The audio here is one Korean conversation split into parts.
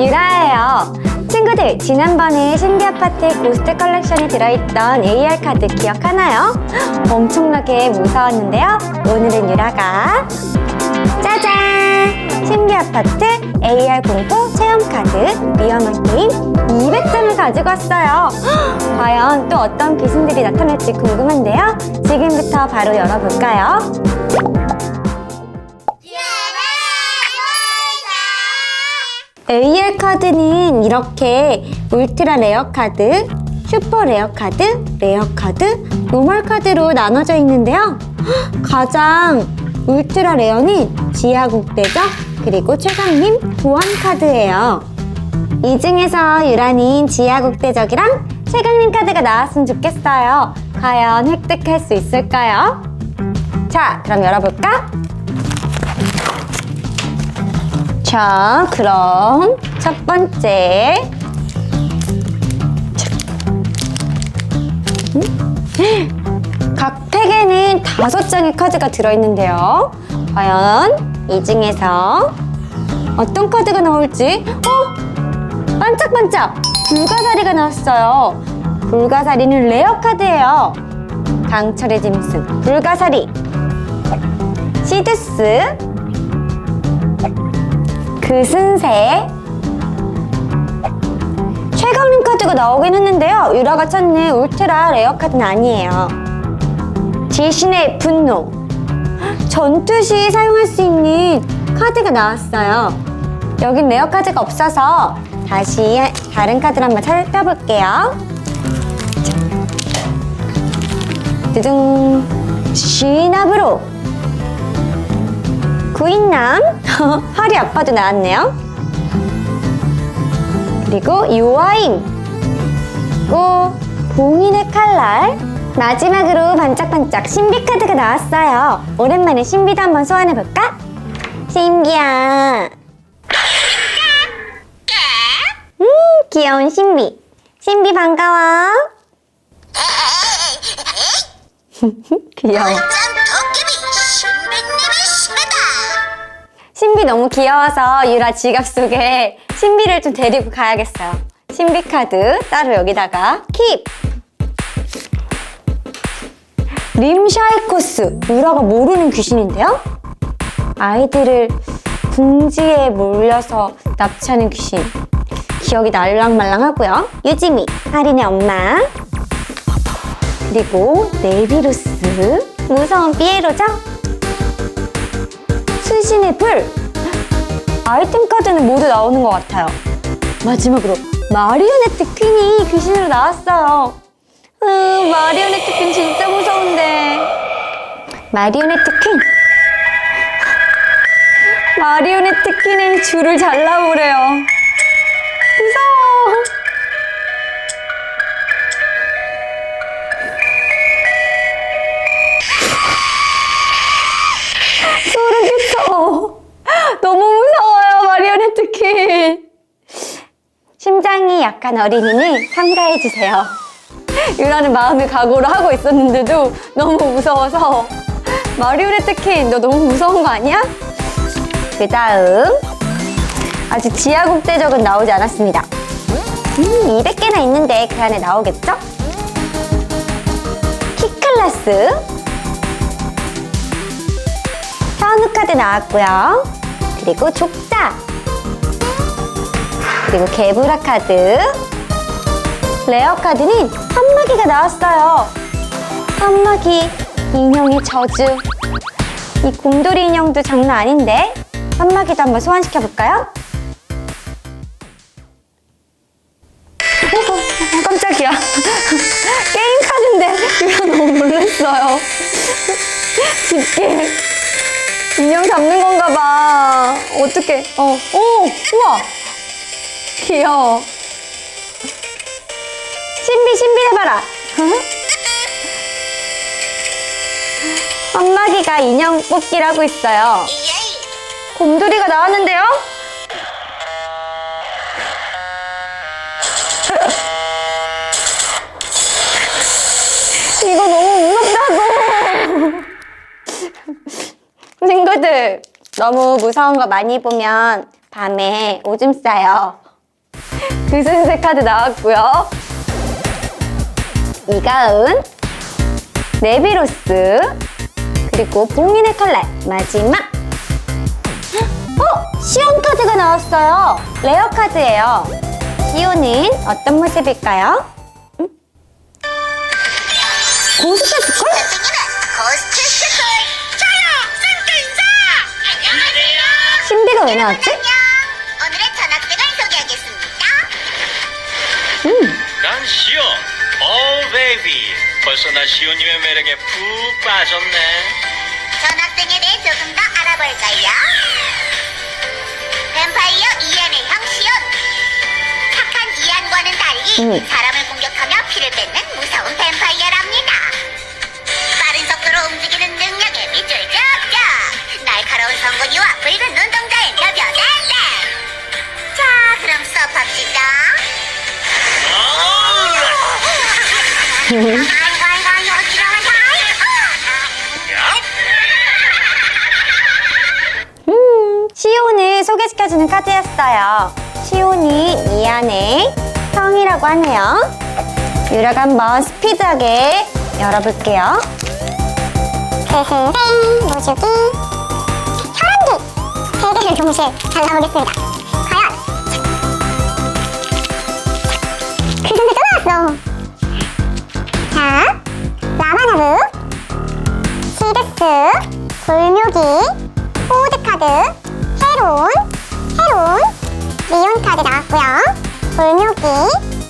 유라예요. 친구들, 지난번에 신비 아파트의 고스트 컬렉션에 들어있던 AR 카드 기억하나요? 엄청나게 무서웠는데요. 오늘은 유라가 짜잔! 신비 아파트 AR 공포 체험 카드 위험한 게임 200점을 가지고 왔어요. 과연 또 어떤 귀신들이 나타날지 궁금한데요. 지금부터 바로 열어볼까요? AR 카드는 이렇게 울트라 레어 카드, 슈퍼 레어 카드, 레어 카드, 노멀 카드로 나눠져 있는데요. 가장 울트라 레어는 지하국대적 그리고 최강림 보안 카드예요. 이 중에서 유라는 지하국대적이랑 최강림 카드가 나왔으면 좋겠어요. 과연 획득할 수 있을까요? 자, 그럼 열어볼까? 자, 그럼 첫 번째. 자. 음? 각 팩에는 다섯 장의 카드가 들어있는데요. 과연 이 중에서 어떤 카드가 나올지? 어? 반짝반짝! 불가사리가 나왔어요. 불가사리는 레어 카드예요. 강철의 짐승, 불가사리. 시드스, 그슨새 최강림 카드가 나오긴 했는데요. 유라가 찾는 울트라 레어 카드는 아니에요. 지신의 분노. 전투 시 사용할 수 있는 카드가 나왔어요. 여긴 레어 카드가 없어서 다시 다른 카드를 한번 살펴볼게요. 두둥. 시나브로 구인남? 팔이 아파도 나왔네요. 그리고 유아임 그리고 봉인의 칼날. 마지막으로 반짝반짝 신비 카드가 나왔어요. 오랜만에 신비도 한번 소환해볼까? 신비야 음 귀여운 신비. 신비 반가워. 귀여워 신비 너무 귀여워서 유라 지갑 속에 신비를 좀 데리고 가야겠어요. 신비 카드 따로 여기다가 킵! 림샤이코스 유라가 모르는 귀신인데요? 아이들을 궁지에 몰려서 납치하는 귀신 기억이 날랑말랑하고요. 유지미, 하린의 엄마 그리고 네비루스 무서운 삐에로죠? 수신의 불 아이템 카드는 모두 나오는 것 같아요. 마지막으로 마리오네트 퀸이 귀신으로 나왔어요. 으, 마리오네트 퀸 진짜 무서운데. 마리오네트 퀸. 마리오네트 퀸의 줄을 잘라보래요. 무서워 심장이 약한 어린이는 삼가해주세요. 유라는 마음의 각오를 하고 있었는데도 너무 무서워서 마리오네트 퀸, 너 너무 무서운 거 아니야? 그 다음 아직 지하국대적은 나오지 않았습니다. 음, 200개나 있는데 그 안에 나오겠죠? 키클라스 현우 카드 나왔고요. 그리고 족자. 그리고 개브라 카드. 레어 카드는 한마기가 나왔어요. 한마기 인형의 저주. 이 곰돌이 인형도 장난 아닌데 한마기도 한번 소환시켜 볼까요? 어, 어, 깜짝이야. 게임 카드인데 이거 너무 놀랐어요. 집게. 인형 잡는 건가 봐. 어떡해. 어. 오! 우와! 귀여워. 신비, 신비 해봐라. 엄마기가 인형 뽑기를 하고 있어요. 곰돌이가 나왔는데요? 이거 너무 무섭다고. 친구들, 너무 무서운 거 많이 보면 밤에 오줌 싸요. 그순세 카드 나왔고요. 이가은, 네비로스, 그리고 봉인의 칼날 마지막. 어, 시온 카드가 나왔어요. 레어 카드예요. 시온은 어떤 모습일까요? 음? 고스트 안녕하세요 신비가 왜 나왔지? 난 시온. 오 베이비. 벌써 나 시온님의 매력에 푹 빠졌네. 전학생에 대해 조금 더 알아볼까요? 뱀파이어 이안의 형 시온 착한 이안과는 달리 음. 사람을 공격하며 피를 뺏는 무서운 뱀파이어 소개시켜주는 카드였어요. 시온이 이안의 형이라고 하네요. 유라가 한번 스피드하게 열어볼게요. 그승생 무주기 혈안기 세 개를 동시에 잘라보겠습니다. 과연 그승생 또 나왔어. 자 라마나브 시드스 골묘기 호드카드 헤론 리온 카드 나왔고요. 골묘기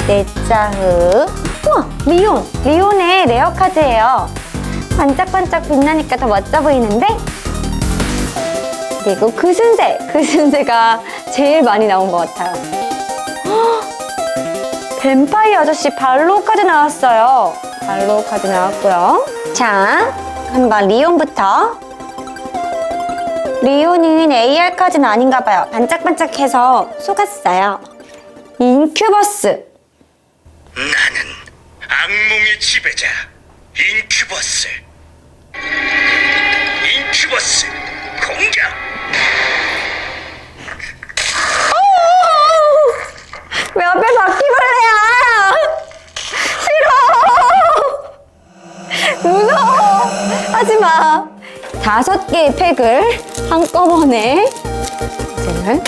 네자흐. 우와, 리온. 리온의 레어 카드예요. 반짝반짝 빛나니까 더 멋져 보이는데? 그리고 그순세. 그순세가 제일 많이 나온 것 같아요. 헉! 뱀파이어 아저씨 발로 카드 나왔어요. 발로 카드 나왔고요. 자, 한번 리온부터. 리온은 AR 카드는 아닌가 봐요. 반짝반짝해서 속았어요. 인큐버스. 나는 악몽의 지배자 인큐버스. 인큐버스 공격. 왜 앞에 바퀴벌레야? 싫어. 무서워. 하지 마. 다섯 개의 팩을 한꺼번에 이제는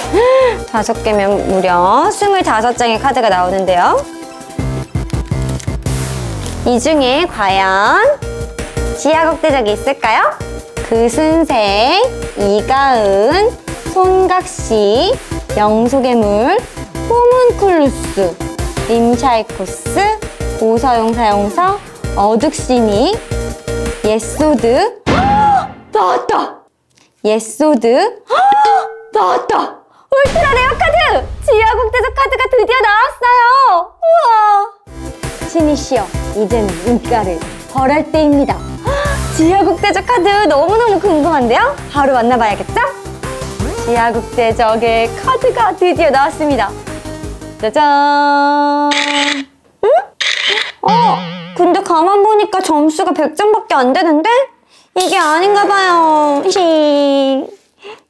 다섯 개면 무려 스물다섯 장의 카드가 나오는데요. 이 중에 과연 지하국대적이 있을까요? 그순세, 이가은, 손각시, 영소괴물, 호문쿨루스, 림샤이코스, 고서용 사용서, 어둑시니, 예소드, 헉! 나왔다! 예소드, 헉! 나왔다! 울트라 레어 카드! 지하국 대적 카드가 드디어 나왔어요! 우와! 신이시여, 이제는 인가를 벌할 때입니다. 헉! 지하국대적 카드 너무너무 궁금한데요? 바로 만나봐야겠죠? 지하국대적의 카드가 드디어 나왔습니다. 짜잔! 응? 어, 근데 가만 보니까 점수가 100점밖에 안 되는데? 이게 아닌가 봐요. 히.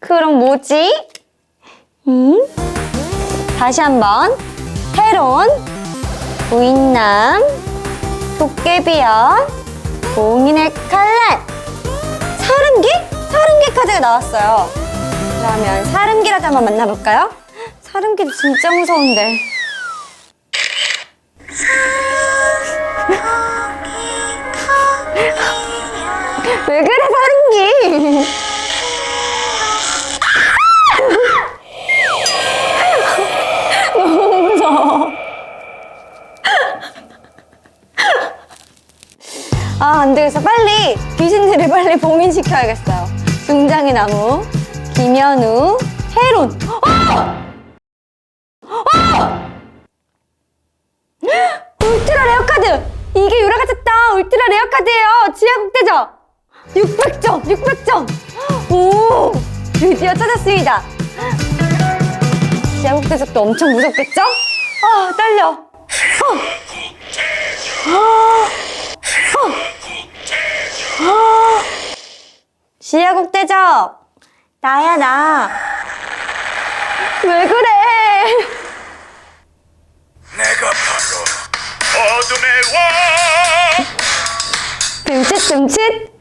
그럼 뭐지? 응? 다시 한번. 헤론, 부인남, 도깨비연, 봉인의 칼날, 사름기? 사름기 카드가 나왔어요. 그러면 사름기라도 한번 만나볼까요? 사름기도 진짜 무서운데. 너무 무서워. 아, 안 되겠어. 빨리 귀신들을 빨리 봉인시켜야겠어요. 등장의 나무, 김현우, 헤론. 어! 어! 울트라 레어 카드! 이게 유라가 찾다 울트라 레어 카드예요. 지하국대적. 600점, 600점. 오, 드디어 찾았습니다. 야구 대접도 엄청 무섭겠죠? 아, 떨려. 어. 아. 어. 어. 어. 시야국 대접 나야 나. 왜 그래? 내가 바로 어둠의 왕. 듬칫듬칫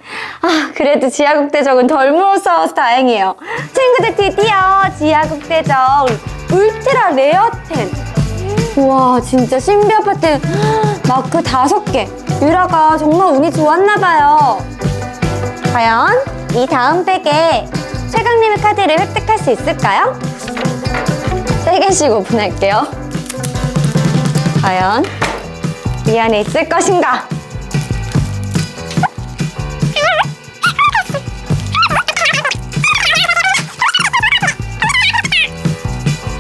아, 그래도 지하국대적은 덜 무서워서 다행이에요. 친구들 드디어 지하국대적 울트라 레어템. 우와, 진짜 신비 아파트 마크 다섯 개. 유라가 정말 운이 좋았나봐요. 과연 이 다음 팩에 최강님의 카드를 획득할 수 있을까요? 세 개씩 오픈할게요. 과연 이 안에 있을 것인가?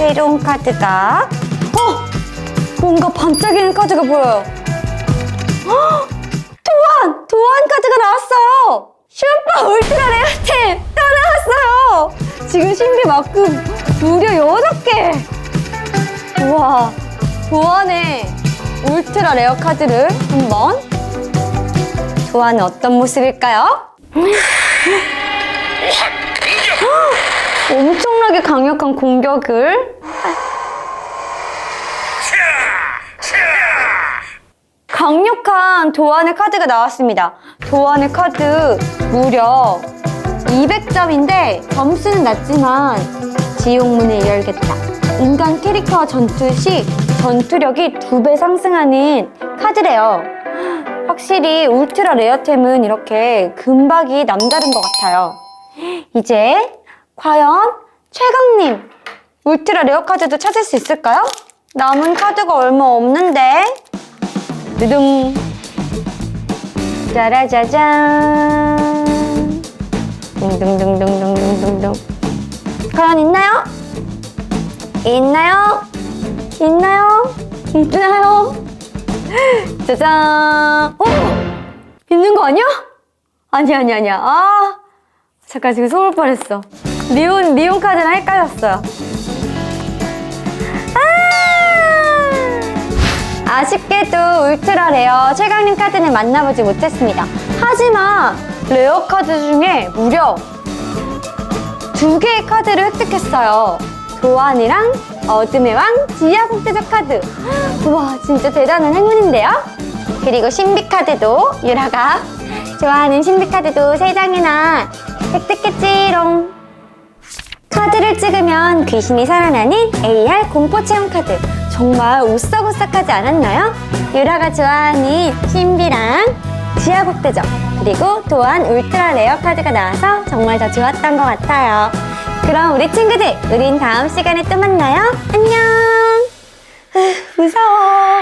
새로운 카드가 어! 뭔가 반짝이는 카드가 보여요. 헉! 도안! 도안 카드가 나왔어요! 슈퍼 울트라 레어템 또 나왔어요! 지금 신비 마크 무려 6개! 우와, 도안의 울트라 레어 카드를 한번 도안은 어떤 모습일까요? 엄청나게 강력한 공격을 강력한 도안의 카드가 나왔습니다. 도안의 카드 무려 200점인데 점수는 낮지만 지옥문을 열겠다. 인간 캐릭터와 전투 시 전투력이 두 배 상승하는 카드래요. 확실히 울트라 레어템은 이렇게 금박이 남다른 것 같아요. 이제 과연 최강님 울트라 레어 카드도 찾을 수 있을까요? 남은 카드가 얼마 없는데 두둥 짜라자잔 둥둥둥둥둥둥둥 과연 있나요? 있나요? 있나요? 있나요? 짜잔 어? 있는 거 아니야? 아니 아니 아니야 아 잠깐 지금 속을 뻔했어 리온 리온 카드랑 헷갈렸어요 아! 아쉽게도 울트라 레어 최강림 카드는 만나보지 못했습니다. 하지만 레어 카드 중에 무려 두 개의 카드를 획득했어요. 도안이랑 어둠의 왕 지하 국대적 카드. 우와, 진짜 대단한 행운인데요? 그리고 신비 카드도 유라가 좋아하는 신비 카드도 세 장이나 획득했지롱. 찍으면 귀신이 살아나는 AR 공포 체험 카드. 정말 오싹오싹하지 않았나요? 유라가 좋아하는 신비랑 지하국대적 그리고 또한 울트라 레어 카드가 나와서 정말 더 좋았던 것 같아요. 그럼 우리 친구들, 우린 다음 시간에 또 만나요. 안녕. 으, 무서워.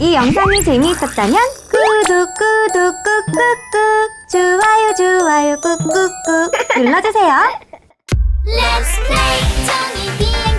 이 영상이 재미있었다면 구독 구독 꾹꾹꾹 좋아요 좋아요 꾹꾹꾹 눌러주세요. Let's play Tony Bean.